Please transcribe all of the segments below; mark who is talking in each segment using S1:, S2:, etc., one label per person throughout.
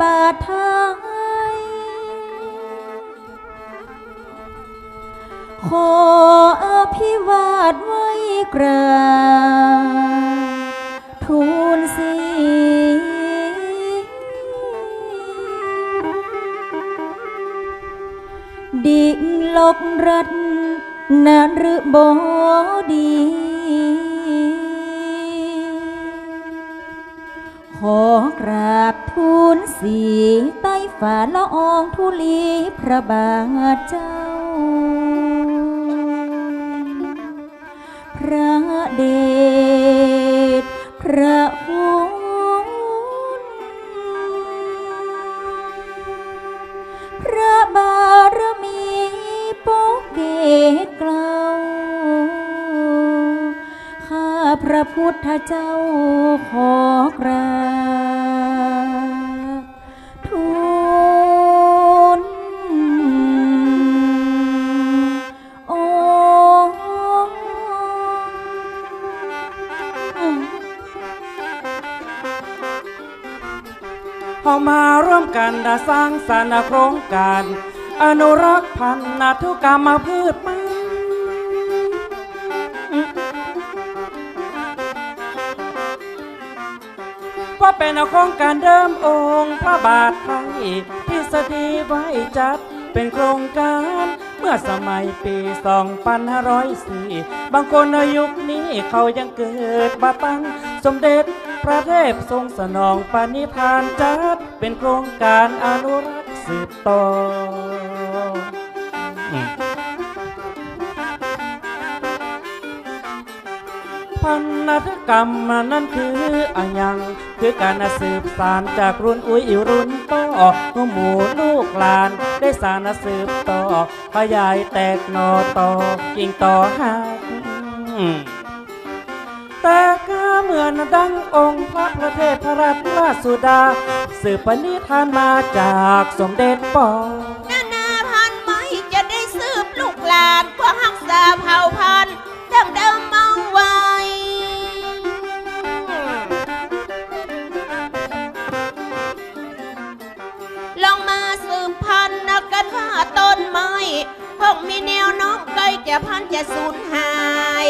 S1: บาทไทย ขออภิวาทไว้กราทูลสีดิ่งลกรัตนหรือบดี ขอกราบทูล สีใต้ฝ่าละอองทุลีพระบาทเจ้า พระเดชพระคุณพระบารมีปกเกตเกลาข้าพระพุทธเจ้าขอกราบ ทูลโอ้
S2: เฮามาร่วมกันดาสร้างสรรค์โครงการ อนุรักษ์พันธุ์นาทุกรรมพืชไม้าเป็นโครงการเดิมองค์พระบาทไทยทฤษฎีไว้จัดเป็นโครงการเมื่อสมัยปี 2504 บางคนในยุคนี้เขายังเกิดบาตันสมเด็จพระเทพทรงสนองปณิธานจัดเป็นโครงการอนุรักษ์สืบต่อ พันธกรรมนั่นคืออะยัง คือการสืบสานจากรุ่นอุ้ยรุ่นต่อหมู่ลูกหลาน ได้สานสืบต่อขยายแตกหนอต่อกิ่งต่อหักแต่ก็เหมือนดังองค์พระประเทศพระราชราสุดา สืบปณิธานมาจากสมเด็จปอ
S3: นานาพันไม่จะได้สืบลูกหลานเพื่อรักษาเผ่าพัน คงมีแนวโน้มใกล้จะพันจะสูญหาย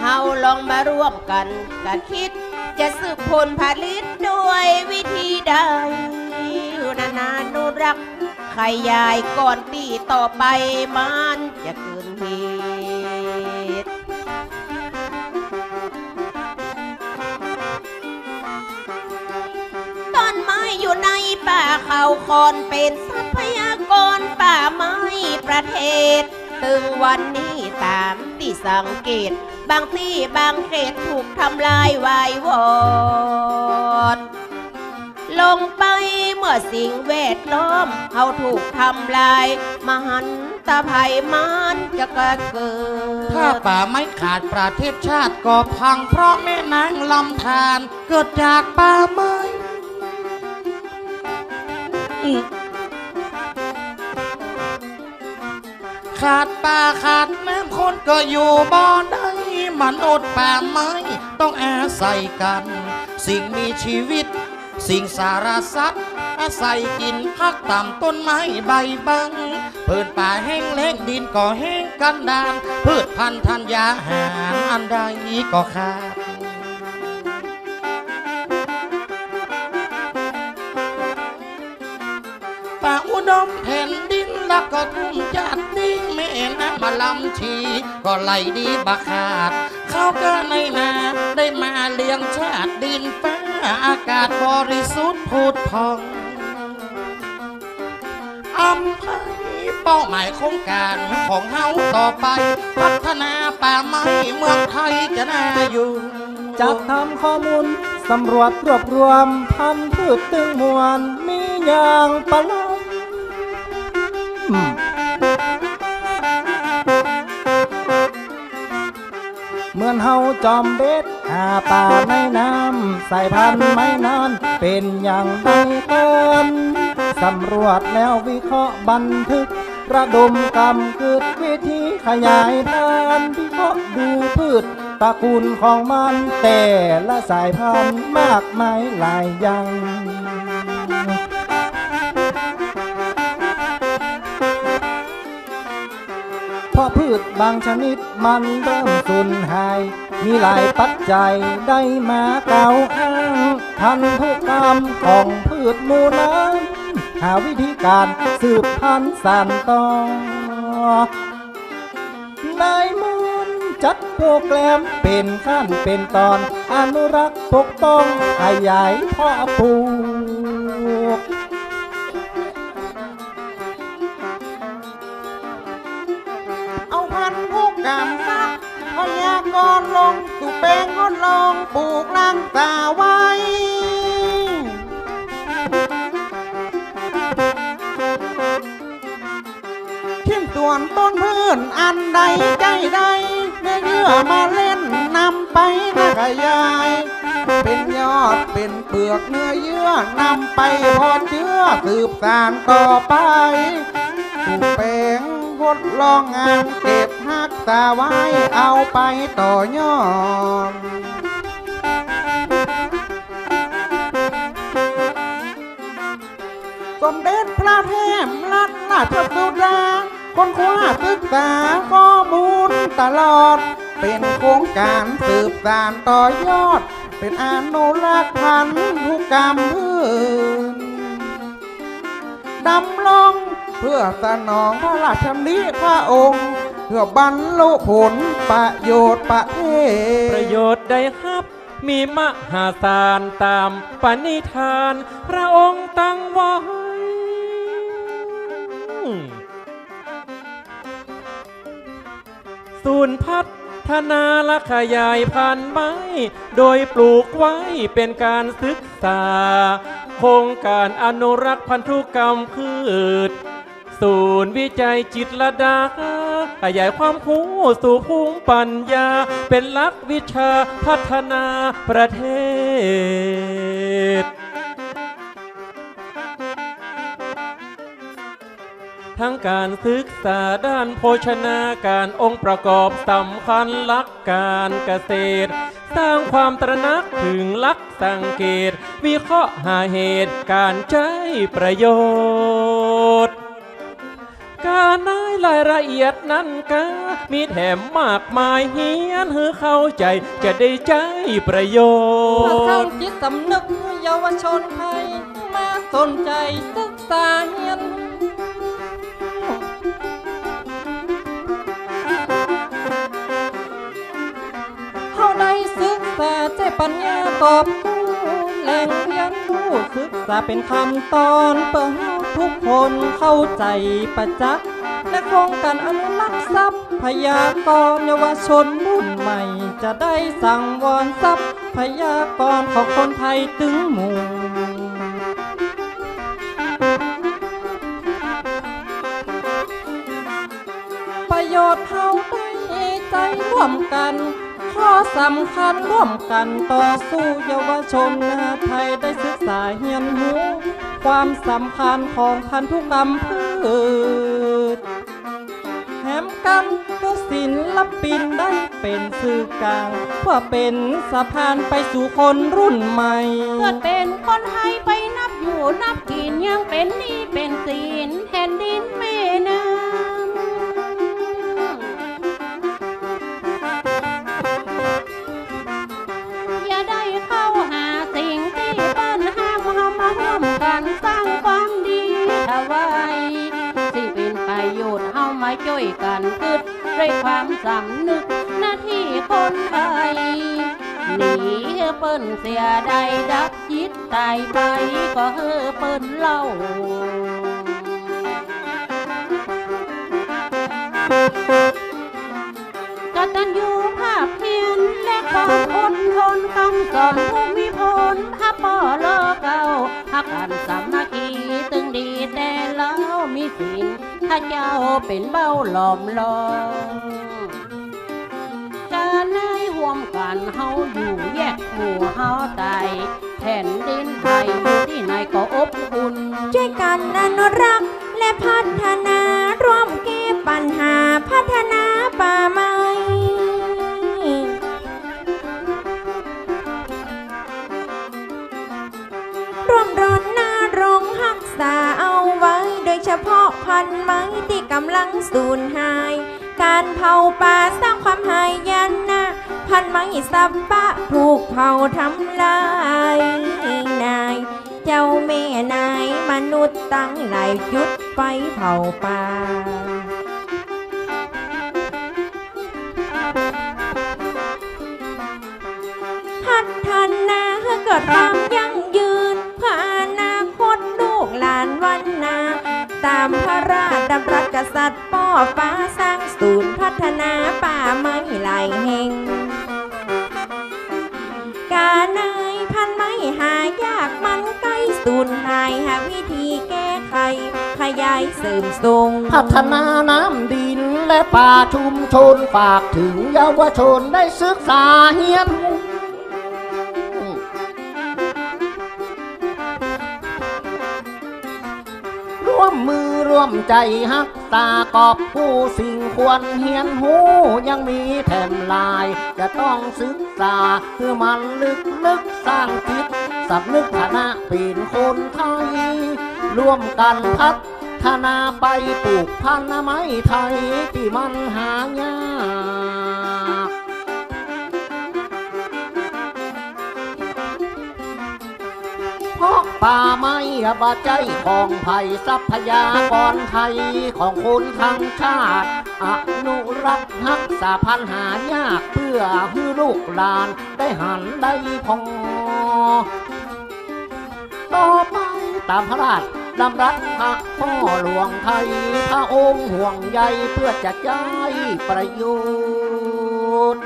S3: เฮาลองมาร่วมกันกันคิด จะสืบผลผลิตด้วยวิธีใดนานานุรักษ์ขยายก่อนปีต่อไปมันจะเกินเหตุต้นไม้อยู่ในป่าเขาคอนเป็น พยากรป่าไม้ประเทศ ตึงวันนี้ตามที่สังเกต บางที่บางเขตถูกทำลายวายวอด ลงไปเมื่อสิ่งแวดล้อมเขาถูกทำลาย มหันตภัยมันจะเกิด
S4: ถ้าป่าไม่ขาดประเทศชาติก็พังเพราะแม่นางลำธารเกิดจากป่าไม้ ขาดป่าขาดน้ำคนก็อยู่บ่ได้มนุษย์ป่าไม้ต้องอาศัยกัน สิ่งมีชีวิต สิ่งสารสัตว์อาศัยกินพักต่ำต้นไม้ใบบังพืชป่าแห้งแล้งดินก็แห้งกันดาน พืชพันธุ์ธัญญาหารอันใดก็ขาดป่าอุดมแผ่นดิน แล้วก็ทุ่งจัดดิ้งแม่น้ำมาลำชี ก็ไหลดีบักขาด เขาก็ในนาได้มาเลี้ยงชาติดินฟ้าอากาศบริสุทธิ์พูดพองอำเภอเป้าหมายโครงการของเฮาต่อไป พัฒนาป่าไม้เมืองไทยจะน่าอยู่
S5: จัดทำข้อมูลสำรวจรวบรวมพันธุ์พืชตึงมวลมีอย่างประหลา เหมือนเฮาจอมเบ็ดหาป่าในน้ำใส่พันไม้นาน เป็นอย่างไรกันสำรวจแล้ววิเคราะห์บันทึก ระดมกำกิดวิธีขยายพันธุ์วิเคราะห์ดูพืชตระกูลของมัน แต่ละสายพันธุ์มากมายหลายอย่าง ราะพืชบางชนิดมันเริ่มสูญหาย มีหลายปัจจัยได้มาเก่าอ้างพันธุกรรมของพืชมูนั้นหาวิธีการสืบพันธุ์สานต่อนายมนจัดโปรแกรมเป็นขั้นเป็นตอน อนุรักษ์ปกป้องขยายพ่อปู
S6: พยากรลงสู่แปลงทดลองปลูกรังตาไว้ทิมส่วนต้นพืชอันใดใจใดเนื้อเยื่อมาเล่นนำไปนะขยาย เป็นยอดเป็นเปลือกเนื้อเยื่อนำไปพอเชื้อสืบสานต่อไปสู่แปลงทดลองงานเก็บ หักษาไว้เอาไปต่อยอดสมเด็จพระเทพรัตนราชสุดาคนคว้าศึกษาข้อมูลตลอด เป็นโครงการสืบสานต่อยอด เป็นอนุรักษ์พันธุกรรมพืชดำรงเพื่อสนองพระราชนิพระองค์ พื่อบรรลุผลประโยชน์ประเทศ
S7: ประโยชน์ได้ครับ มีมหาศาลตามปณิธาน พระองค์ตั้งไว้ศูนย์พัฒนาและขยายพันธุ์ไม้ โดยปลูกไว้เป็นการศึกษา โครงการอนุรักษ์พันธุกรรมพืช ศูนย์วิจัยจิตรลดา ขยายความรู้สู่ภูมิปัญญา เป็นหลักวิชาพัฒนาประเทศ ทั้งการศึกษาด้านโภชนาการองค์ประกอบสำคัญหลักการเกษตรสร้างความตระหนักถึงลักสังเกต วิเคราะห์หาเหตุการใช้ประโยชน์ารได้รายละเอียดนั้นก็มีแถมมากมายเฮียนเฮือเข้าใจจะได้ใจประโย
S8: เพื่อสร้าจิตสำนึกเยาวชนไทย มาสนใจศึกษาเรียนเขาได้ศึกษาใจปัญญาตอบกู้แหล่งเรียนรู้ศึกษาเป็นคำตอนเพื่อให้ ทุกคนเข้าใจประจักษ์และโครงการอนุรักษ์ทรัพยากรเยาวชนรุ่นใหม่ จะได้สั่งวอนทรัพยากรของคนไทยถึงหมู่ประโยชน์เท่าได้ใจร่วมกัน ข้อสำคัญร่วมกันต่อสู้เยาวชนไทยได้ศึกษาเฮียนหู ความสำคัญของพันธุกรรมพืชแถมกันก็ศิลปินได้เป็นสื่อกลางเพื่อเป็นสะพานไปสู่คนรุ่นใหม่
S9: เกิดเป็นคนไทยไปนับอยู่นับกินยังเป็นนี่เป็นศีลแผ่นดินแม่ามาช่วยกันคิดด้วยความสำนึกหน้าที่คนไทยหนีเปิ้นเสียใดดับจิตตายไปก็เฮอเปิ้นเล่ากตัญญูภาพเพียรและความอดทนคำสอนผู้มีพลถ้าป่อลอเก่าหักกันสามัคคีตึงดีแต่เล่ามีศีล ถ้าเจ้าเป็นเบ้าหลอมลองการให้ห่วมกันเฮาอยู่แยกหมู่เฮาตายแผ่นดินไทยอยู่ที่
S10: สั
S11: บปะถูกเผาทำลายนาย เจ้าแม่นายมนุษย์ตั้งหลายจุดไฟเผาป่าพัฒนาเกิดความยั่งยืนพื่อนาคตลูกหลานวันนา ตามพระราชดำรัสกษัตริย์ป้อฟ้าสร้างศูนย์พัฒนาป่าไม้หลายแห่งานายพันไม้หายากมันใกล้สูญหายหาวิธีแก้ไขขยายเสริมทรง
S12: พัฒนาน้ำดินและป่าชุมชนฝากถึงเยาวชนได้ศึกษาเฮียนร่ ร่วมใจฮักตากอบผู้สิ่งควรเฮียนหูยังมีแผ่นลาย จะต้องศึกษาเพื่อมันลึกลึกสร้างคิดสำนึกฐานะปีนคนไทย ร่วมกันพัฒนาไปปลูกพันธุ์ไม้ไทยที่มันหายาก เพราะป่าไม้บาใจของไผ่ทรัพยากรไทยของคนทั้งชาติ อนุรักษ์รักษาพันหายากเพื่อให้ลูกหลานได้หันได้พอต่อไปตามพระราชดำรัสพระพ่อหลวงไทย พระองค์ห่วงใยเพื่อจะย้ายประโยชน์